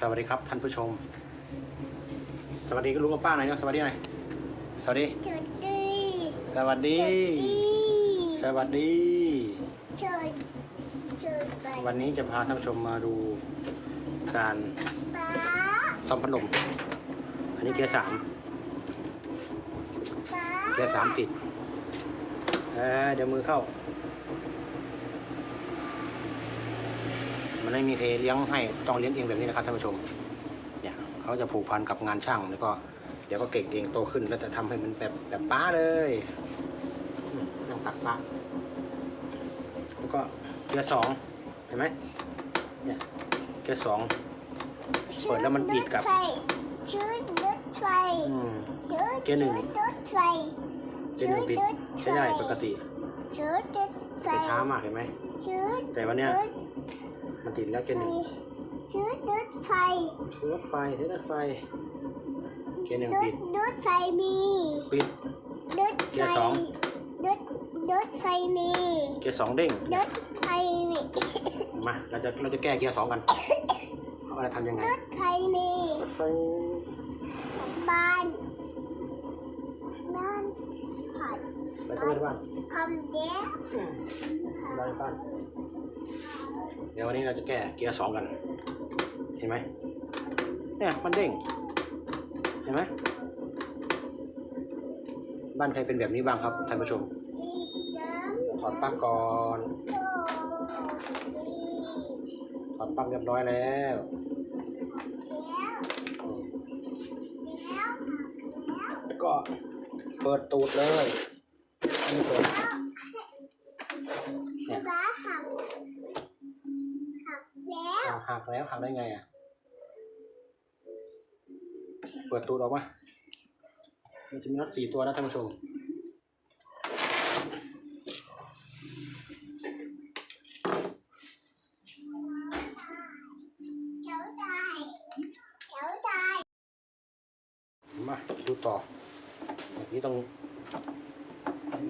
สวัสดีครับท่านผู้ชม สวัสดีก็ลุงกับป้าหน่อยนะสวัสดีหน่อยสวัสดีจุดดี สวัสดี สวัสดีจุดจุดไปวันนี้จะพาท่านผู้ชมมาดูการป้าซ่อมพัดลมอันนี้เกียร์สามป้าเกียร์สามติดเอ้ยเดี๋ยวมือเข้า มันไม่มีใครเลี้ยงให้ต้องเลี้ยงเองแบบนี้นะครับท่านผู้ชมเนี่ยเขาจะผูกพันกับงานช่างแล้วก็เดี๋ยวก็เก่งเองโตขึ้นแล้วจะทำให้มันแบบแบบป้าเลยอืมต้องตักป้าแล้วก็เกียร์สองเห็นไหมเนี่ยเกียร์สองเปิดแล้วมันปิดกับชุดรถไฟอืมชุดเกียร์หนึ่งชุดรถไฟเกียร์หนึ่งปิดใช้ได้ปกติชุดรถไฟแต่ช้ามากเห็นไหมชุดแต่วันเนี้ยรถ มันติดแล้วเกียร์หนึ่งชุดรถไฟชูรถไฟใช้รถไฟเกียร์หนึ่งรปิถดรถไฟมีปิดรถเกีไฟยร์สองรถรถไฟมีเกียร์สองเด้งรถไฟมีมา เราจะเราจะแก้เกียร์สองกันเอาอะไรทำยังไงรถไฟมีรถไฟบ้านบ้านผัดไปเข้าไปในบ้านคำเดียวไปในบ้าน เดี๋ยววันนี้เราจะแก้เกียร์สองกัน เห็นไหมเนี่ยมันเด้ง เห็นไหมบ้านใครเป็นแบบนี้บ้างครับท่านผู้ชมถอดปลั๊กก่อนถอดปลั๊กเรียบร้อยแล้วแล้วก็เปิดตูดเลยนี่เปิด หักแล้วหักได้ไงอะ เปิดตูดออกมา มันจะมีน็อตสี่ตัวนะท่านผู้ชมเจ้าตายเมาดูต่อแบบนี้ต้อง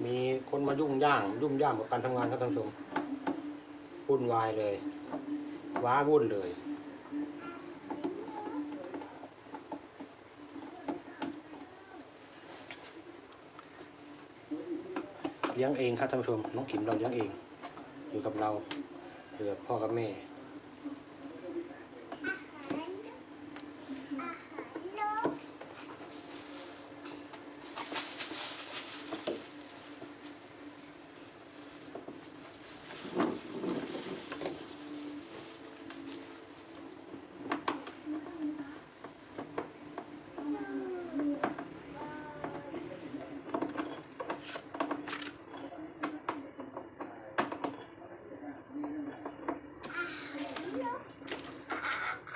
มีคนมายุ่งย่าง ยุ่งย่ามกับการทำงานครับท่านผู้ชมวุ่นวายเลย ว้าวุ่นเลย เลี้ยงเองครับท่านผู้ชม น้องขิมเราเลี้ยงเอง อยู่กับเราอยู่กับพ่อกับแม่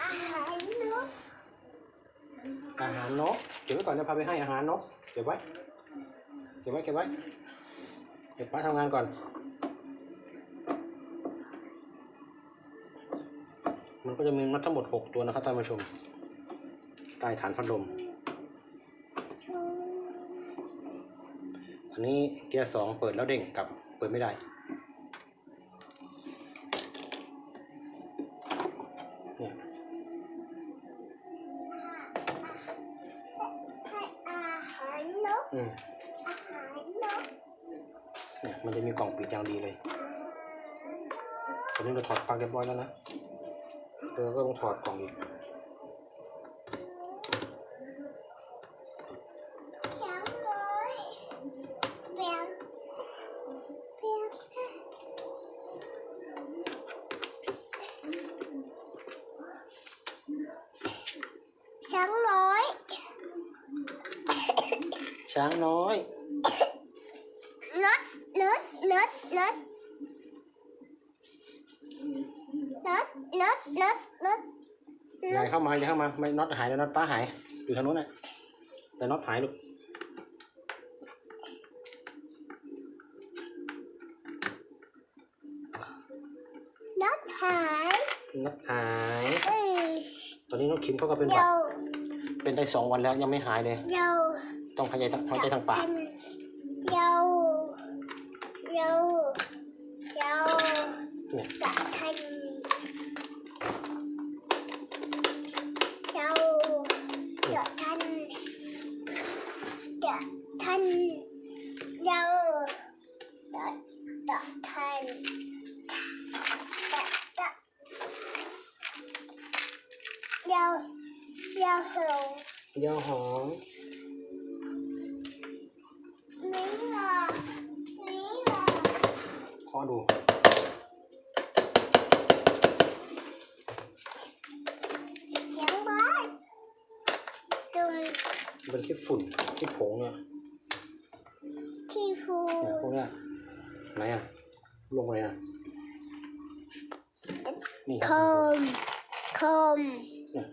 อาหารอาหารนก อาหารนก อาหารนกเก็บไว้ก่ อนจะพาไปให้อาหารนกเก็บไว้ เก็บไว้ เก็บไว้ เก็บไว้ทำงานก่อน มันก็จะมีน็อตทั้งหมดหกตัวนะครับท่านผู้ชม ใต้ฐานพัดลม อันนี้เกียร์สองเปิดแล้วเด้งกลับ เปิดไม่ได้ มเนี่ยมันจะมีกล่องปิดอย่างดีเลย ตอนนี้เราถอดปลั๊กเรียบร้อยแล้วนะเราก็ต้องถอดกล่องอีกช้างน้อยเปีย ช้างน้อยช้างน้อยรถรถรถรถรถรถรถรถยายเข้ามาอย่าเข้ามาไม่น็อตหายแล้วน็อตป้าหายอยู่ทางนู้นน่ะแต่น็อตหายลูกรถหายน็อตหายเอ้ยตอนนี้น้องคิมเขาก็เป็นหเดี๋วัยดวเป็นได้สองวันแล้วยังไม่หายเลยเดี๋ยว ต้องหายใจหายใจทางปากเยาเยาเยาจะทำเยาจะทำจะทำเยาจะจะทำจะจะเยาเยาหงเยาหง เป็นที่ฝุ่นที่ผงเนี่ยที่พูเนี่ยพวกเนี้ยไหนอะลงไปอะนี่คครับมคมเนี่ย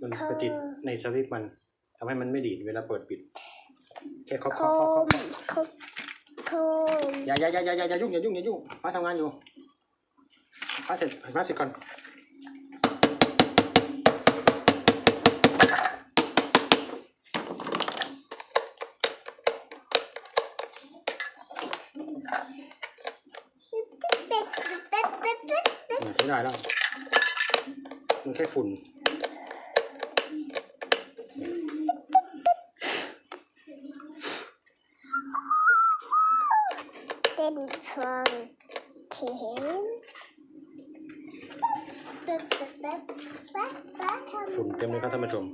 มันไปติดในสวิตช์มันทำให้มันไม่ดีดเวลาเปิดปิดแค่เคาะคเคาะเคาะมเคาะคมคมอย่าอย่าอย่าอย่าอย่าอย่ายุ่งอย่ายุ่งอย่ายุ่งป้าทำงานอยู่ป้าเสร็จป้าเสร็จก่อน ไม่ได้แล้วมันแค่ฝุ่นเป็นฟองเข็มฝุ่นเต็มเลยครับท่านผู้ชม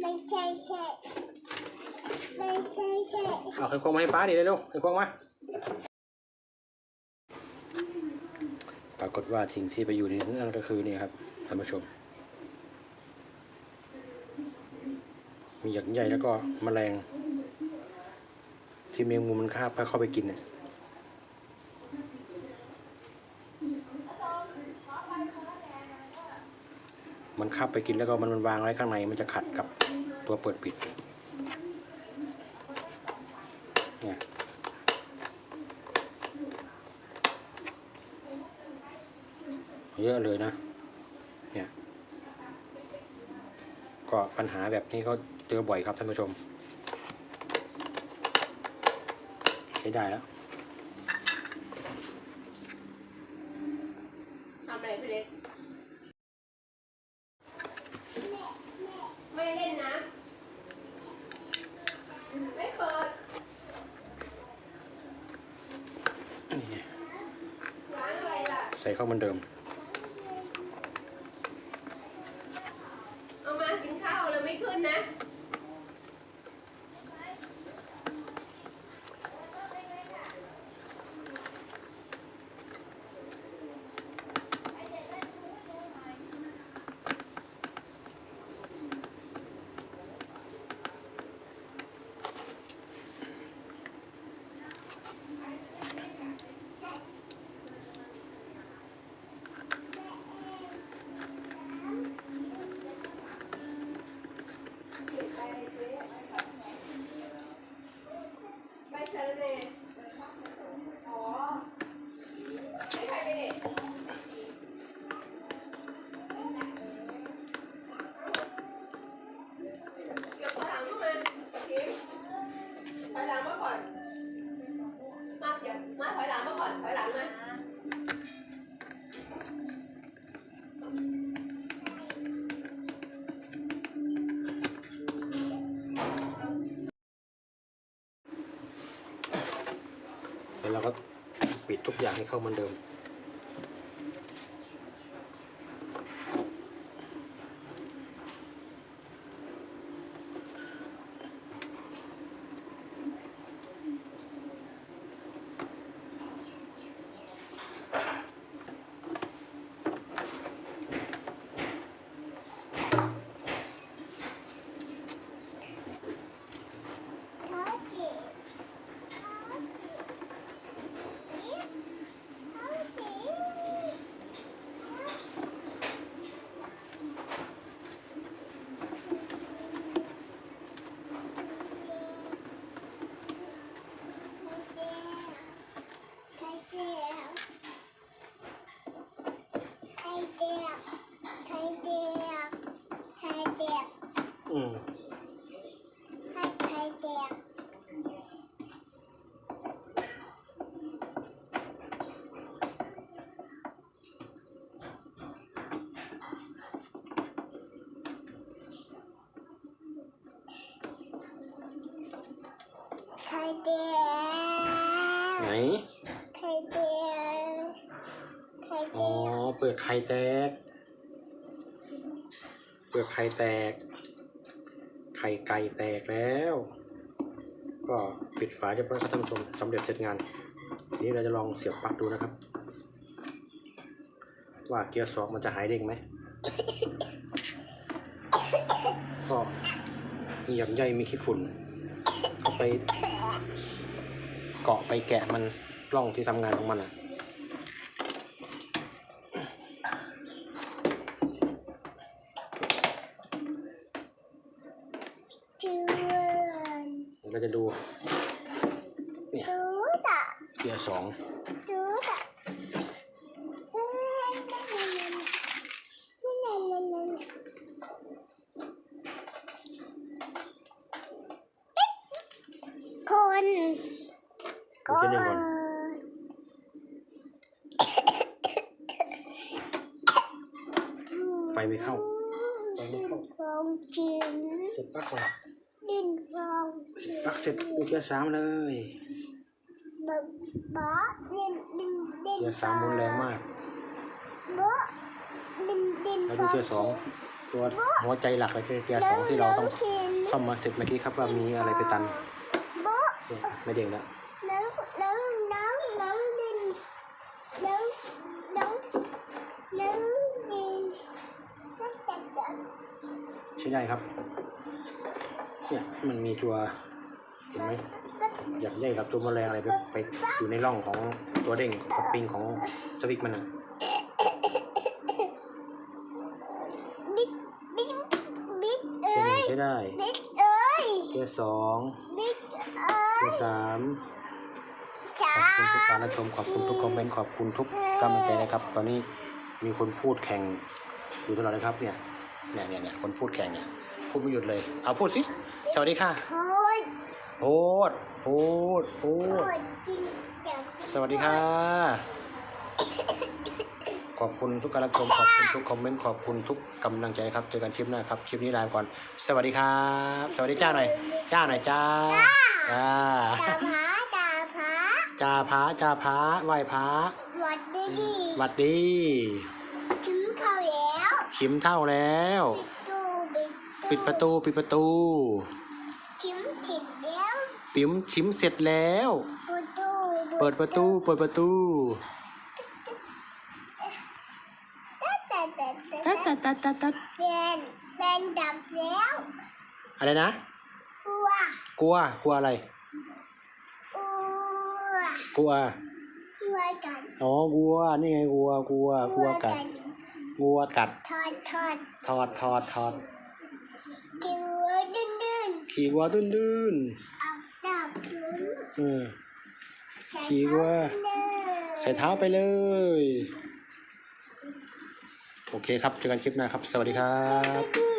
ไม่ใช่ใช่ ไม่ใช่ใช่เอาไขควงมาให้ป้าดิเร็วๆไขควงมา ปรากฏว่าสิ่งที่ไปอยู่ในนั้นก็คือนี่ครับท่านผู้ชม มีหยักใหญ่แล้วก็แมลง ที่แมงมุมมันคาบเข้าไปกินเนี่ยมันคาบไปกินแล้วก็มันมันวางไว้ข้างในมันจะขัดกับตัวเปิดปิด เนี่ย เยอะเลยนะ เนี่ย ก็ปัญหาแบบนี้ก็เจอบ่อยครับท่านผู้ชม ใช้ได้แล้วทำอะไรพี่เล็ก ไม่เล่นนะ ไม่เปิดนี่ล้างอะไรล่ะ ใส่เข้าเหมือนเดิม แล้วเราก็ปิดทุกอย่างให้เข้าเหมือนเดิม เขาเก๋เขาเก๋เขาเก๋ ไข่เจียว ไข่เจียว ไข่แดอ๋อเปลือกไข่แตก เปลือกไข่แตก ไข่ไก่แตกแล้ว ก็ปิดฝาเรียบร้อยครับท่านผู้ชมสำเร็จเสร็จงาน ทีนี้เราจะลองเสียบปลั๊กดูนะครับ ว่าเกียร์สองมันจะหายเด้งไหม ก็มีหยักใยมีขี้ฝุ่นเอาไป เกาะไปแกะมันร่องที่ทำงานของมันอะ จืด เราจะดู เนี่ย จืดอะ เกียร์สอง จืดอะเฮ้ยนั่นนั่นนั่นนั่นค นดูเช่นเดียวกันไฟไม่เข้าไฟไม่เข้าฟองจิ๋วเสร็จปลั๊กก่อนดินฟองเสร็จปลั๊กเสร็จดูเกียร์สามเลยบ๊ะบ๊ะดินดินดินเกียร์สามรุนแรงมากบ๊ะดินดินแล้วดูเกียร์สองตัวหัวใจหลักเลยคือเกียร์สองที่เราต้องซ่อมมาเสร็จเมื่อกี้ครับว่ามีอะไรไปตันบ๊ะเนี่ย ไม่เด้งแล้วน้องน้องน้องน้องดินน้องน้องน้องดินก็แต่แบบใช่ได้ครับเนี่ยมันมีตัวเห็นไหมหยักใยกับตัวแมลงอะไรไปไปอยู่ในร่องของตัวเด้งสปริงของสวิกมันอะบิ๊กบิ๊กบิ๊กใช่เอ้ยใช้ได้บิ๊กเอ้ยเกียร์สอง บิ๊กเอ้เกียยร์สามจ้าขอบคุณทุกการรับชมขอบคุณทุกคอมเมนต์ขอบคุณทุกกำลังใจนะครับ ตอนนี้มีคนพูดแข่งอยู่ตลอดเลยครับเนี่ยเนี่ยเนี่ยเนี่ยคนพูดแข่งเนี่ยพูดไม่หยุดเลย เอาพูดสิสวัสดีค่ะโคตรพูดพูดพูโคดตรจริงอยากสวัสดีค่ะ ขอบคุณทุกการรับชมขอบคุณทุกคอมเมนต์ขอบคุณทุกกำลังใจนะครับเจอกันคลิปหน้าครับคลิปนี้ลาไปก่อน สวัสดีครับ สวัสดีจ้าหน่อย จ้าหน่อยจ้า จ้าตาผาตาผาจ้าพระจ้าพระไหว้พระหวัดดีดีหวัดดี ถึงเขาแล้วชิมเท่าแล้วดูบิ๊กปิดประตูปิดประตู ชิมจิตแล้วปิ๋มชิมเสร็จแล้ว ประตูเปิดประตูเปิดประตูแต่แต่แต่ตัดตัดตัดตัดตัดเป็นเป็นดับแล้ว อะไรนะ กลัว กลัว กลัวอะไร กลัว กลัว กลัวกันอ๋อวัว นี่ไงวัว กลัว กลัวกัดวัวกัด ทอดทอดทอดทอดทอดกลัวดื้นดื้นขี่วัวดื้นดื้นเอาดับลุ้นเออใส่ขี่วัว เท้าใส่เท้าไปเลย โอเคครับ เจอกันคลิปหน้าครับ สวัสดีครับดื้อ